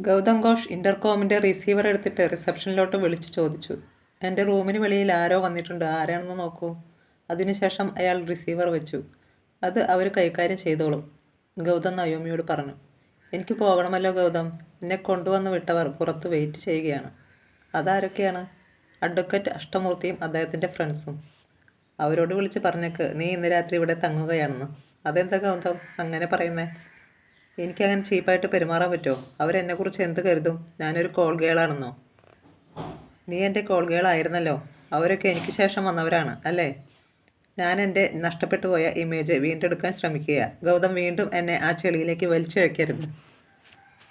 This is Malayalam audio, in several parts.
ഗൗതം ഘോഷ് ഇന്റർകോമിന്റെ റിസീവർ എടുത്തിട്ട് റിസപ്ഷനിലോട്ട് വിളിച്ചു ചോദിച്ചു. എന്റെ റൂമിന് വെളിയിൽ ആരോ വന്നിട്ടുണ്ട്. ആരാണെന്ന് നോക്കൂ. അതിനുശേഷം അയാൾ റിസീവർ വെച്ചു. അത് അവർ കൈകാര്യം ചെയ്തോളും ഗൗതം നയോമിയോട് പറഞ്ഞു. എനിക്ക് പോകണമല്ലോ ഗൗതം. എന്നെ കൊണ്ടുവന്ന് വിട്ടവർ പുറത്ത് വെയിറ്റ് ചെയ്യുകയാണ്. അതാരൊക്കെയാണ്? അഡ്വക്കേറ്റ് അഷ്ടമൂർത്തിയും അദ്ദേഹത്തിന്റെ ഫ്രണ്ട്സും അവരോട് വിളിച്ച് പറഞ്ഞേക്ക്. നീ ഇന്ന് രാത്രി ഇവിടെ തങ്ങുകയാണെന്ന്. അതെന്താ ഗൗതം? അങ്ങനെ പറയുന്നേ. എനിക്കങ്ങനെ ചീപ്പായിട്ട് പെരുമാറാൻ പറ്റുമോ? അവരെന്നെക്കുറിച്ച് എന്ത് കരുതും? ഞാനൊരു കോൾ ഗേളാണെന്നോ നീ എന്റെ കോൾ ഗേളായിരുന്നല്ലോ അവരൊക്കെ എനിക്ക് ശേഷം വന്നവരാണ് അല്ലേ? ഞാൻ എന്റെ നഷ്ടപ്പെട്ടു പോയ ഇമേജ് വീണ്ടെടുക്കാൻ ശ്രമിക്കുക. ഗൗതം വീണ്ടും എന്നെ ആ ചെളിയിലേക്ക് വലിച്ചിഴക്കരുത്.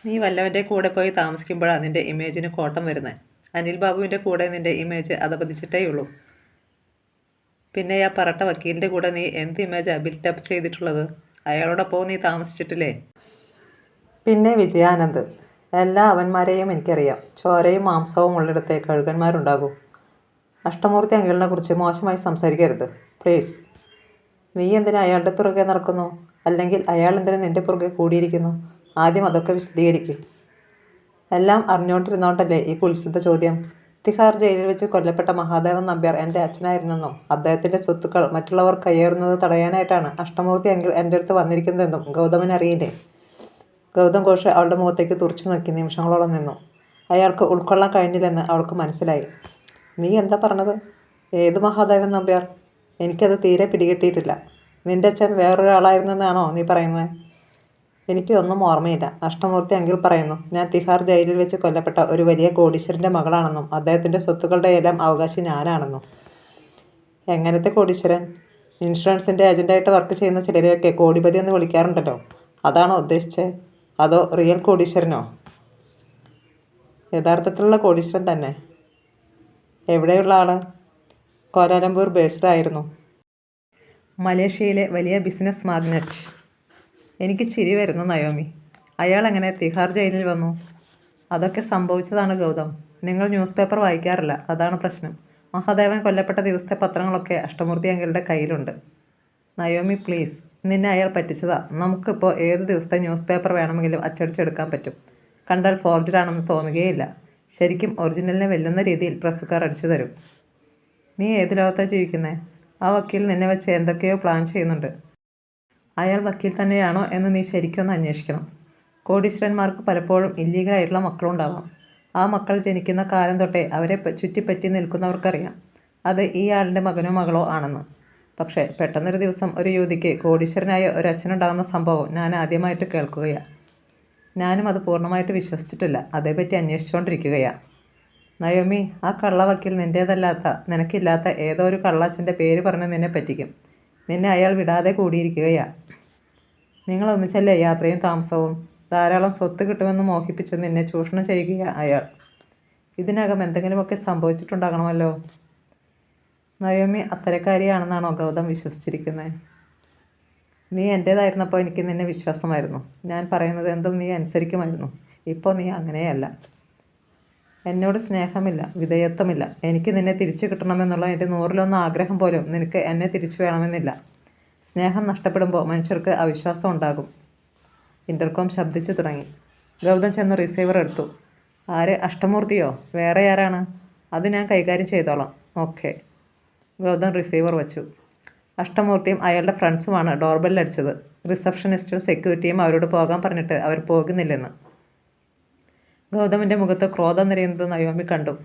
നീ വല്ലവന്റെ കൂടെ പോയി താമസിക്കുമ്പോഴാണ് നിന്റെ ഇമേജിന് കോട്ടം വരുന്നത് അനിൽ ബാബുവിന്റെ കൂടെ നിന്റെ ഇമേജ് അതപതിച്ചിട്ടേ ഉള്ളൂ. പിന്നെ ആ പറട്ട വക്കീലിന്റെ കൂടെ നീ എന്ത് ഇമേജാണ് ബിൽറ്റപ്പ് ചെയ്തിട്ടുള്ളത്? അയാളോടൊപ്പം നീ താമസിച്ചിട്ടില്ലേ? പിന്നെ വിജയാനന്ദ്. എല്ലാ അവന്മാരെയും എനിക്കറിയാം. ചോരയും മാംസവും ഉള്ളിടത്തെ കഴുകന്മാരുണ്ടാകും. അഷ്ടമൂർത്തി അങ്കിളിനെ കുറിച്ച് മോശമായി സംസാരിക്കരുത്. പ്ലീസ്. നീ എന്തിനാ അയാളുടെ പുറകെ നടക്കുന്നു? അല്ലെങ്കിൽ അയാൾ എന്തിനു നിന്റെ പുറകെ കൂടിയിരിക്കുന്നു? ആദ്യം അതൊക്കെ വിശദീകരിക്കും. എല്ലാം അറിഞ്ഞുകൊണ്ടിരുന്നോണ്ടല്ലേ ഈ കുൽസിത ചോദ്യം? തിഹാർ ജയിലിൽ വെച്ച് കൊല്ലപ്പെട്ട മഹാദേവൻ നമ്പ്യാർ എന്റെ അച്ഛനായിരുന്നെന്നും അദ്ദേഹത്തിന്റെ സ്വത്തുക്കൾ മറ്റുള്ളവർ കയ്യേറുന്നത് തടയാനായിട്ടാണ് അഷ്ടമൂർത്തി അങ്കിൾ എന്റെ അടുത്ത് വന്നിരിക്കുന്നതെന്നും ഗൗതമൻ അറിയില്ലേ? ഗൗതം ഘോഷ് അവളുടെ മുഖത്തേക്ക് തുറച്ചു നോക്കി നിമിഷങ്ങളോളം നിന്നു. അയാൾക്ക് ഉൾക്കൊള്ളാൻ കഴിഞ്ഞില്ലെന്ന് അവൾക്ക് മനസ്സിലായി. നീ എന്താ പറഞ്ഞത്? ഏത് മഹാദേവൻ നമ്പ്യാർ? എനിക്കത് തീരെ പിടികിട്ടിയിട്ടില്ല. നിന്റെ അച്ഛൻ വേറൊരാളായിരുന്നെന്നാണോ നീ പറയുന്നത്? എനിക്ക് ഒന്നും ഓർമ്മയില്ല. അഷ്ടമൂർത്തി അങ്കിൾ പറയുന്നു ഞാൻ തിഹാർ ജയിലിൽ വെച്ച് കൊല്ലപ്പെട്ട ഒരു വലിയ കോടീശ്വരന്റെ മകളാണെന്നും അദ്ദേഹത്തിന്റെ സ്വത്തുക്കളുടെ എല്ലാം അവകാശി ഞാനാണെന്നും. എങ്ങനത്തെ കോടീശ്വരൻ? ഇൻഷുറൻസിന്റെ ഏജന്റായിട്ട് വർക്ക് ചെയ്യുന്ന ചിലരെയൊക്കെ കോടിപതി എന്ന് വിളിക്കാറുണ്ടല്ലോ. അതാണോ ഉദ്ദേശിച്ചത് അതോ റിയൽ കോടീശ്വരനോ? യഥാർത്ഥത്തിലുള്ള കോടീശ്വരൻ തന്നെ. എവിടെയുള്ള ആൾ കോലാലംപൂർ ബേസ്ഡ് ആയിരുന്നു. മലേഷ്യയിലെ വലിയ ബിസിനസ് മാഗ്നറ്റ് എനിക്ക് ചിരി വരുന്നു നയോമി. അയാൾ എങ്ങനെ തിഹാർ ജയിലിൽ വന്നു? അതൊക്കെ സംഭവിച്ചതാണ് ഗൗതം. നിങ്ങൾ ന്യൂസ് പേപ്പർ വായിക്കാറില്ല അതാണ് പ്രശ്നം. മഹാദേവൻ കൊല്ലപ്പെട്ട ദിവസത്തെ പത്രങ്ങളൊക്കെ അഷ്ടമൂർത്തി അങ്കിളുടെ കയ്യിലുണ്ട്. നയോമി പ്ലീസ് നിന്നെ അയാൾ പറ്റിച്ചതാ. നമുക്കിപ്പോൾ ഏത് ദിവസത്തെ ന്യൂസ് പേപ്പർ വേണമെങ്കിലും അച്ചടിച്ചെടുക്കാൻ പറ്റും. കണ്ടാൽ ഫോർജഡ് ആണെന്ന് തോന്നുകയില്ല. ശരിക്കും ഒറിജിനലിനെ വെല്ലുന്ന രീതിയിൽ പ്രസ്സുകാർ അടിച്ചു തരും. നീ ഏത് ലോകത്താണ് ജീവിക്കുന്നത് ആ വക്കീൽ നിന്നെ വെച്ച് എന്തൊക്കെയോ പ്ലാൻ ചെയ്യുന്നുണ്ട്. അയാൾ വക്കീൽ തന്നെയാണോ എന്ന് നീ ശരിക്കൊന്ന് അന്വേഷിക്കണം. കോടീശ്വരന്മാർക്ക് പലപ്പോഴും ഇല്ലീഗലായിട്ടുള്ള മക്കളുണ്ടാവാം ആ മക്കൾ ജനിക്കുന്ന കാലം തൊട്ടേ അവരെ ചുറ്റിപ്പറ്റി നിൽക്കുന്നവർക്കറിയാം. അത് ഈ ആളിന്റെ മകനോ മകളോ ആണെന്ന്. പക്ഷേ പെട്ടെന്നൊരു ദിവസം ഒരു യുവതിക്ക് കോടീശ്വരനായ ഒരു അച്ഛനുണ്ടാകുന്ന സംഭവം ഞാൻ ആദ്യമായിട്ട് കേൾക്കുകയാണ് ഞാനും അത് പൂർണമായിട്ട് വിശ്വസിച്ചിട്ടില്ല. അതേപറ്റി അന്വേഷിച്ചുകൊണ്ടിരിക്കുകയാണ് നയോമി ആ കള്ളവക്കിൽ നിന്റേതല്ലാത്ത നിനക്കില്ലാത്ത ഏതോ ഒരു കള്ളച്ഛന്റെ പേര് പറഞ്ഞ് നിന്നെ പറ്റിക്കും. നിന്നെ അയാൾ വിടാതെ കൂടിയിരിക്കുകയാണ് നിങ്ങളൊന്നിച്ചല്ലേ യാത്രയും താമസവും ധാരാളം സ്വത്ത് കിട്ടുമെന്ന് മോഹിപ്പിച്ച് നിന്നെ ചൂഷണം ചെയ്യുകയാണ് അയാൾ. ഇതിനകം എന്തെങ്കിലുമൊക്കെ സംഭവിച്ചിട്ടുണ്ടാകണമല്ലോ. നയോമി അത്തരക്കാരിയാണെന്നാണോ ഗൗതം വിശ്വസിച്ചിരിക്കുന്നത് നീ എന്റേതായിരുന്നപ്പോൾ എനിക്ക് നിന്നെ വിശ്വാസമായിരുന്നു. ഞാൻ പറയുന്നത് എന്തും നീ അനുസരിക്കുമായിരുന്നു. ഇപ്പോൾ നീ അങ്ങനെയല്ല. എന്നോട് സ്നേഹമില്ല വിധേയത്വമില്ല. എനിക്ക് നിന്നെ തിരിച്ചു കിട്ടണമെന്നുള്ള എന്റെ നൂറിലൊന്ന് ആഗ്രഹം പോലും നിനക്ക് എന്നെ തിരിച്ചു വേണമെന്നില്ല. സ്നേഹം നഷ്ടപ്പെടുമ്പോൾ മനുഷ്യർക്ക് അവിശ്വാസം ഉണ്ടാകും. ഇന്റർകോം ശബ്ദിച്ചു തുടങ്ങി. ഗൗതം ചെന്ന് റിസീവർ എടുത്തു. ആര്? അഷ്ടമൂർത്തിയോ? വേറെ ആരാണ്? അത് ഞാൻ കൈകാര്യം ചെയ്തോളാം. ഓക്കെ. ഗൗതം റിസീവർ വച്ചു. അഷ്ടമൂർത്തിയും അയാളുടെ ഫ്രണ്ട്സുമാണ് ഡോർബെല്ലടിച്ചത് റിസപ്ഷനിസ്റ്റും സെക്യൂരിറ്റിയും അവരോട് പോകാൻ പറഞ്ഞിട്ട് അവർ പോകുന്നില്ലെന്ന്. ഗൗതമിന്റെ മുഖത്ത് ക്രോധം നിറയുന്നത് നയോമി കണ്ടു.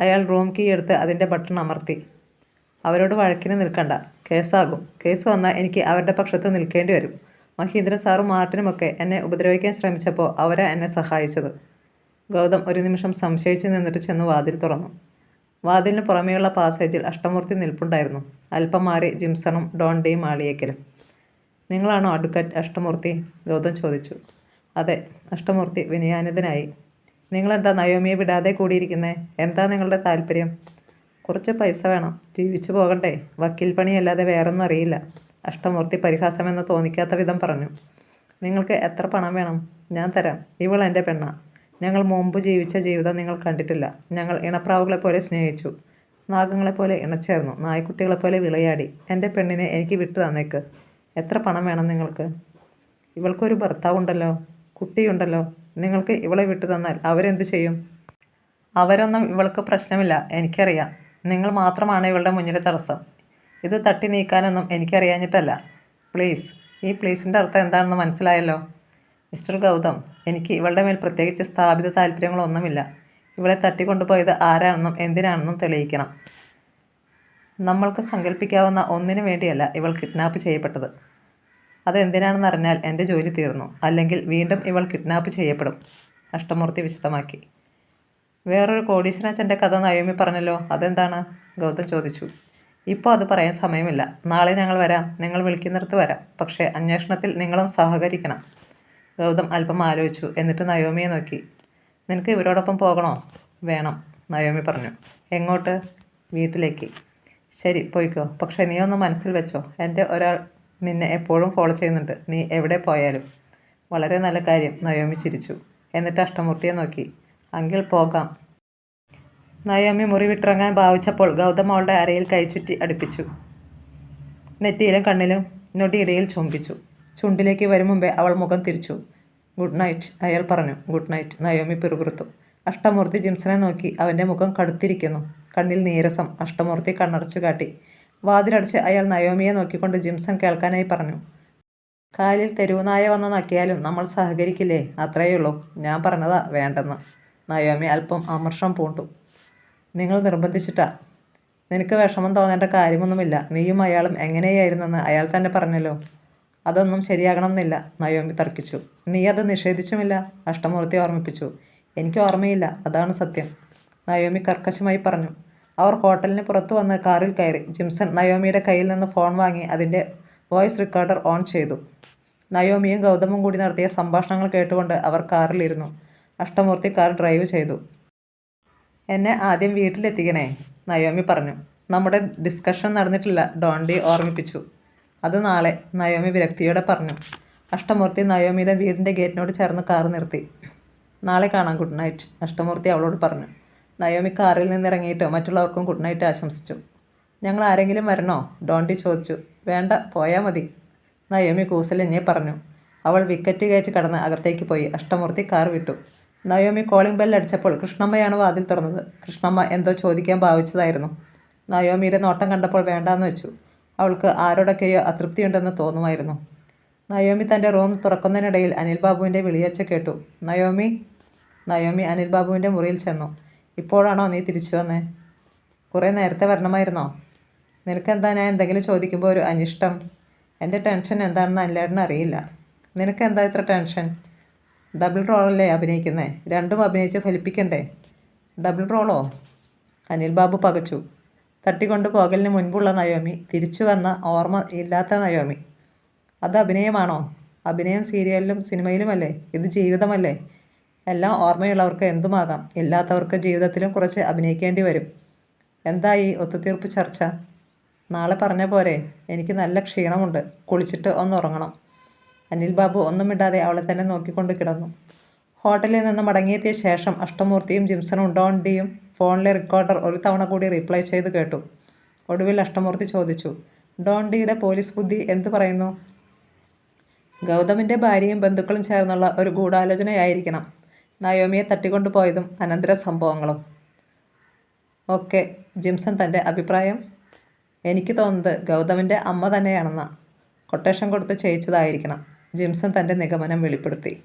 അയാൾ റൂം കീ എടുത്ത് അതിന്റെ ബട്ടൺ അമർത്തി. അവരോട് വഴക്കിന് നിൽക്കണ്ട. കേസാകും. കേസ് വന്നാൽ എനിക്ക് അവരുടെ പക്ഷത്ത് നിൽക്കേണ്ടി വരും. മഹീന്ദ്ര സാറും മാർട്ടിനുമൊക്കെ എന്നെ ഉപദ്രവിക്കാൻ ശ്രമിച്ചപ്പോൾ അവരാ എന്നെ സഹായിച്ചത്. ഗൗതം ഒരു നിമിഷം സംശയിച്ചു നിന്നിട്ട് ചെന്ന് വാതിൽ തുറന്നു. വാതിലിന് പുറമേയുള്ള പാസേജിൽ അഷ്ടമൂർത്തി നിൽപ്പുണ്ടായിരുന്നു. അല്പം മാറി ജിംസണും ഡോണ്ടയും ആളിയേക്കലും. നിങ്ങളാണോ അഡ്വക്കറ്റ് അഷ്ടമൂർത്തി? ഗൗതം ചോദിച്ചു. അതെ അഷ്ടമൂർത്തി വിനയാനിതനായി നിങ്ങളെന്താ നയോമിയെ വിടാതെ കൂടിയിരിക്കുന്നേ? എന്താ നിങ്ങളുടെ താല്പര്യം? കുറച്ച് പൈസ വേണം. ജീവിച്ചു പോകണ്ടേ. വക്കീൽ പണിയല്ലാതെ വേറൊന്നും അറിയില്ല. അഷ്ടമൂർത്തി പരിഹാസമെന്ന് തോന്നിക്കാത്ത വിധം പറഞ്ഞു. നിങ്ങൾക്ക് എത്ര പണം വേണം? ഞാൻ തരാം. ഇവൾ എന്റെ പെണ്ണ. ഞങ്ങൾ മുമ്പ് ജീവിച്ച ജീവിതം നിങ്ങൾ കണ്ടിട്ടില്ല. ഞങ്ങൾ ഇണപ്രാവുകളെ പോലെ സ്നേഹിച്ചു. നാഗങ്ങളെപ്പോലെ ഇണച്ചേർന്നു. നായ്ക്കുട്ടികളെപ്പോലെ വിളയാടി. എന്റെ പെണ്ണിനെ എനിക്ക് വിട്ടു തന്നേക്ക്. എത്ര പണം വേണം നിങ്ങൾക്ക്? ഇവൾക്കൊരു ഭർത്താവുണ്ടല്ലോ. കുട്ടിയുണ്ടല്ലോ. നിങ്ങൾക്ക് ഇവളെ വിട്ടു തന്നാൽ അവരെന്ത് ചെയ്യും? അവരൊന്നും ഇവൾക്ക് പ്രശ്നമില്ല. എനിക്കറിയാം. നിങ്ങൾ മാത്രമാണ് ഇവളുടെ മുന്നിലെ തടസ്സം. ഇത് തട്ടി നീക്കാനൊന്നും എനിക്കറിയാഞ്ഞിട്ടല്ല. പ്ലീസ് ഈ പ്ലീസിന്റെ അർത്ഥം എന്താണെന്ന് മനസ്സിലായല്ലോ? മിസ്റ്റർ ഗൗതം എനിക്ക് ഇവളുടെ മേൽ പ്രത്യേകിച്ച് സ്ഥാപിത താല്പര്യങ്ങളൊന്നുമില്ല. ഇവളെ തട്ടിക്കൊണ്ടുപോയത് ആരാണെന്നും എന്തിനാണെന്നും തെളിയിക്കണം. നമ്മൾക്ക് സങ്കല്പിക്കാവുന്ന ഒന്നിനു വേണ്ടിയല്ല ഇവൾ കിഡ്നാപ്പ് ചെയ്യപ്പെട്ടത്. അതെന്തിനാണെന്ന് അറിഞ്ഞാൽ എന്റെ ജോലി തീർന്നു. അല്ലെങ്കിൽ വീണ്ടും ഇവൾ കിഡ്നാപ്പ് ചെയ്യപ്പെടും. അഷ്ടമൂർത്തി വിശദമാക്കി. വേറൊരു കോടീശ്വരച്ചന്റെ കഥ നയോമി പറഞ്ഞല്ലോ. അതെന്താണ്? ഗൗതം ചോദിച്ചു. ഇപ്പോൾ അത് പറയാൻ സമയമില്ല. നാളെ ഞങ്ങൾ വരാം. നിങ്ങൾ വിളിക്കുന്നിടത്ത് വരാം. പക്ഷേ അന്വേഷണത്തിൽ നിങ്ങളും സഹകരിക്കണം. ഗൗതം അല്പം ആലോചിച്ചു. എന്നിട്ട് നയോമിയെ നോക്കി. നിനക്ക് ഇവരോടൊപ്പം പോകണോ? വേണം നയോമി പറഞ്ഞു. എങ്ങോട്ട്? വീട്ടിലേക്ക്. ശരി പോയിക്കോ. പക്ഷേ നീ ഒന്ന് മനസ്സിൽ വെച്ചോ. എന്റെ ഒരാൾ നിന്നെ എപ്പോഴും ഫോളോ ചെയ്യുന്നുണ്ട്. നീ എവിടെ പോയാലും. വളരെ നല്ല കാര്യം നയോമി ചിരിച്ചു. എന്നിട്ട് അഷ്ടമൂർത്തിയെ നോക്കി. അങ്കിൽ പോകാം. നയോമി മുറി വിട്ടിറങ്ങാൻ ഭാവിച്ചപ്പോൾ ഗൗതം അവളുടെ അരയിൽ കൈ ചുറ്റി അടുപ്പിച്ചു. നെറ്റിയിലും കണ്ണിലും നൊടിയിടയിൽ ചുംബിച്ചു. ചുണ്ടിലേക്ക് വരും മുമ്പേ അവൾ മുഖം തിരിച്ചു. ഗുഡ് നൈറ്റ് അയാൾ പറഞ്ഞു. ഗുഡ് നൈറ്റ് നയോമി പിറുപിറുത്തു. അഷ്ടമൂർത്തി ജിംസനെ നോക്കി അവന്റെ മുഖം കടുത്തിരിക്കുന്നു. കണ്ണിൽ നീരസം അഷ്ടമൂർത്തി കണ്ണടച്ചു കാട്ടി. വാതിലടച്ച് അയാൾ നയോമിയെ നോക്കിക്കൊണ്ട് ജിംസൺ കേൾക്കാനായി പറഞ്ഞു. കാലിൽ തെരുവുനായ വന്ന് നക്കിയാലും നമ്മൾ സഹകരിക്കില്ലേ? അത്രയുള്ളൂ ഞാൻ പറഞ്ഞതാ വേണ്ടെന്ന്. നയോമി അല്പം അമർഷം പൂണ്ടു. നിങ്ങൾ നിർബന്ധിച്ചിട്ടാ. നിനക്ക് വിഷമം തോന്നേണ്ട കാര്യമൊന്നുമില്ല. നീയും അയാളും എങ്ങനെയായിരുന്നെന്ന് അയാൾ തന്നെ പറഞ്ഞല്ലോ. അതൊന്നും ശരിയാകണം എന്നില്ല നയോമി തർക്കിച്ചു. നീ അത് നിഷേധിച്ചുമില്ല അഷ്ടമൂർത്തി ഓർമ്മിപ്പിച്ചു. എനിക്ക് ഓർമ്മയില്ല അതാണ് സത്യം നയോമി കർക്കശമായി പറഞ്ഞു. അവർ ഹോട്ടലിന് പുറത്തു വന്ന് കാറിൽ കയറി. ജിംസൺ നയോമിയുടെ കയ്യിൽ നിന്ന് ഫോൺ വാങ്ങി അതിന്റെ വോയിസ് റെക്കോർഡർ ഓൺ ചെയ്തു. നയോമിയും ഗൗതമും കൂടി നടത്തിയ സംഭാഷണങ്ങൾ കേട്ടുകൊണ്ട് അവർ കാറിലിരുന്നു. അഷ്ടമൂർത്തി കാർ ഡ്രൈവ് ചെയ്തു. എന്നെ ആദ്യം വീട്ടിലെത്തിക്കണേ നയോമി പറഞ്ഞു. നമ്മുടെ ഡിസ്കഷൻ നടന്നിട്ടില്ല ഡോണ്ടി ഓർമ്മിപ്പിച്ചു. അത് നാളെ നയോമി വിരക്തിയോടെ പറഞ്ഞു. അഷ്ടമൂർത്തി നയോമിയുടെ വീടിന്റെ ഗേറ്റിനോട് ചേർന്ന് കാർ നിർത്തി. നാളെ കാണാം ഗുഡ് നൈറ്റ് അഷ്ടമൂർത്തി അവളോട് പറഞ്ഞു. നയോമി കാറിൽ നിന്ന് ഇറങ്ങിയിട്ടോ മറ്റുള്ളവർക്കും ഗുഡ് നൈറ്റ് ആശംസിച്ചു. ഞങ്ങൾ ആരെങ്കിലും വരണോ? ഡോണ്ടി ചോദിച്ചു. വേണ്ട പോയാൽ മതി. നയോമി കൂസലിഞ്ഞെ പറഞ്ഞു. അവൾ വിക്കറ്റ് കയറ്റി കടന്ന് അകത്തേക്ക് പോയി. അഷ്ടമൂർത്തി കാർ വിട്ടു. നയോമി കോളിംഗ് ബെൽ അടിച്ചപ്പോൾ കൃഷ്ണമ്മയാണ് വാതിൽ തുറന്നത്? കൃഷ്ണമ്മ എന്തോ ചോദിക്കാൻ ഭാവിച്ചതായിരുന്നു. നയോമിയുടെ നോട്ടം കണ്ടപ്പോൾ വേണ്ടാന്ന് വെച്ചു. അവൾക്ക് ആരോടൊക്കെയോ അതൃപ്തിയുണ്ടെന്ന് തോന്നുമായിരുന്നു. നയോമി തന്റെ റൂം തുറക്കുന്നതിനിടയിൽ അനിൽ ബാബുവിന്റെ വിളിയച്ച കേട്ടു. നയോമി നയോമി അനിൽ ബാബുവിന്റെ മുറിയിൽ ചെന്നു. ഇപ്പോഴാണോ നീ തിരിച്ചു വന്നേ? കുറേ നേരത്തെ വരണമായിരുന്നോ? നിനക്കെന്താ ഞാൻ എന്തെങ്കിലും ചോദിക്കുമ്പോൾ ഒരു അനിഷ്ടം? എന്റെ ടെൻഷൻ എന്താണെന്ന് അനിലേട്ടന് അറിയില്ല. നിനക്കെന്താ ഇത്ര ടെൻഷൻ? ഡബിൾ റോളല്ലേ അഭിനയിക്കുന്നേ? രണ്ടും അഭിനയിച്ച് ഫലിപ്പിക്കണ്ടേ? ഡബിൾ റോളോ? അനിൽ ബാബു പകച്ചു. തട്ടിക്കൊണ്ട് പോകലിന് മുൻപുള്ള നയോമി തിരിച്ചു വന്ന ഓർമ്മ ഇല്ലാത്ത നയോമി അത് അഭിനയമാണോ? അഭിനയം സീരിയലിലും സിനിമയിലുമല്ലേ? ഇത് ജീവിതമല്ലേ? എല്ലാം ഓർമ്മയുള്ളവർക്ക് എന്തുമാകാം? ഇല്ലാത്തവർക്ക് ജീവിതത്തിലും കുറച്ച് അഭിനയിക്കേണ്ടി വരും. എന്തായി ഒത്തുതീർപ്പ് ചർച്ച? നാളെ പറഞ്ഞ പോരെ എനിക്ക് നല്ല ക്ഷീണമുണ്ട്. കുളിച്ചിട്ട് ഒന്ന് ഉറങ്ങണം. അനിൽ ബാബു ഒന്നും മിണ്ടാതെ അവളെ തന്നെ നോക്കിക്കൊണ്ട് കിടന്നു. ഹോട്ടലിൽ നിന്ന് മടങ്ങിയെത്തിയ ശേഷം അഷ്ടമൂർത്തിയും ജിംസണും ഡോണ്ടിയും ഫോണിലെ റെക്കോർഡർ ഒരു തവണ കൂടി റിപ്ലൈ ചെയ്ത് കേട്ടു. ഒടുവിൽ അഷ്ടമൂർത്തി ചോദിച്ചു ഡോണ്ടിയുടെ പോലീസ് ബുദ്ധി എന്തു പറയുന്നു? ഗൗതമിന്റെ ഭാര്യയും ബന്ധുക്കളും ചേർന്നുള്ള ഒരു ഗൂഢാലോചനയായിരിക്കണം. നയോമിയെ തട്ടിക്കൊണ്ടുപോയതും അനന്തര സംഭവങ്ങളും. ഓക്കെ ജിംസൺ തന്റെ അഭിപ്രായം. എനിക്ക് തോന്നുന്നത് ഗൗതമിന്റെ അമ്മ തന്നെയാണെന്ന. കൊട്ടേഷൻ കൊടുത്ത് ചെയ്യിച്ചതായിരിക്കണം ജിംസൺ തന്റെ നിഗമനം വെളിപ്പെടുത്തി.